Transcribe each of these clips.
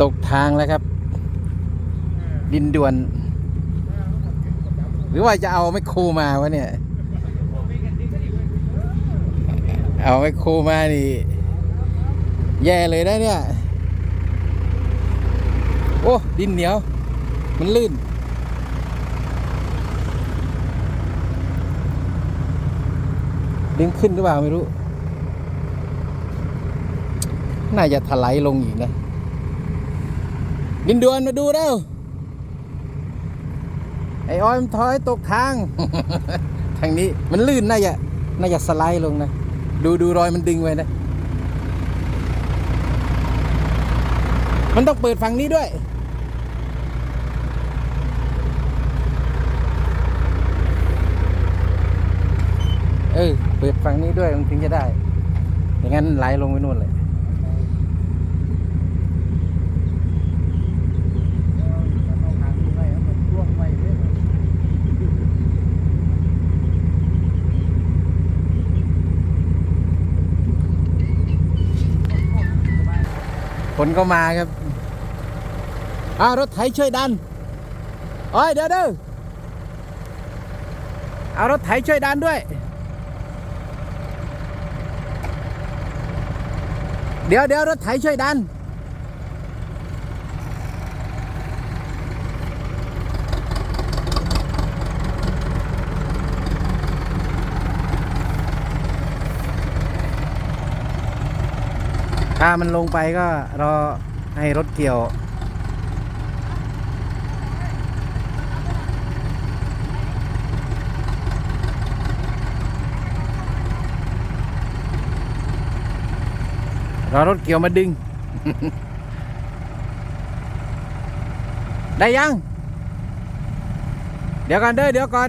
ตกทางแล้วครับ ดินด่วน หรือว่าจะเอาไมคโครมาวะเนี่ย เอาไมคโครมานี่ แย่เลยนะเนี่ย โอ้ ดินเหนียว มันลื่นดึงขึ้นหรือเปล่าไม่รู้ น่าจะถลายลงอีกนะ ดินดวนมาดูแล้วไอ้อ้อยมันถอยตกทาง ทางนี้มันลื่นน่าจะน่าจะสไลด์ลงนะ ดูดูรอยมันดึงไว้นะ มันต้องเปิดฝั่งนี้ด้วยเออเปิดฝั่งนี้ด้วยมันถึงจะได้ อย่างนั้นไหลลงไปนู่นเลย คนก็มาครับอ้าวรถไถช่วยดันโอ้ยเดี๋ยวเด้อเอารถไถช่วยดันด้วย เดี๋ยวเดี๋ยวรถไถช่วยดัน ถ้ามันลงไปก็รอให้รถเกี่ยวรอรถเกี่ยวมาดึง ได้ยัง เดี๋ยวก่อนเด้อเดี๋ยวก่อน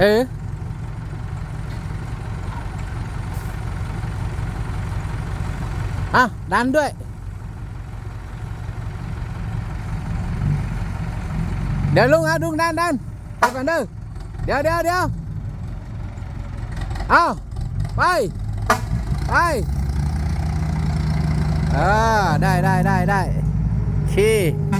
เอออะดันด้วยเดี๋ยวลุงอะลุงดันดันไ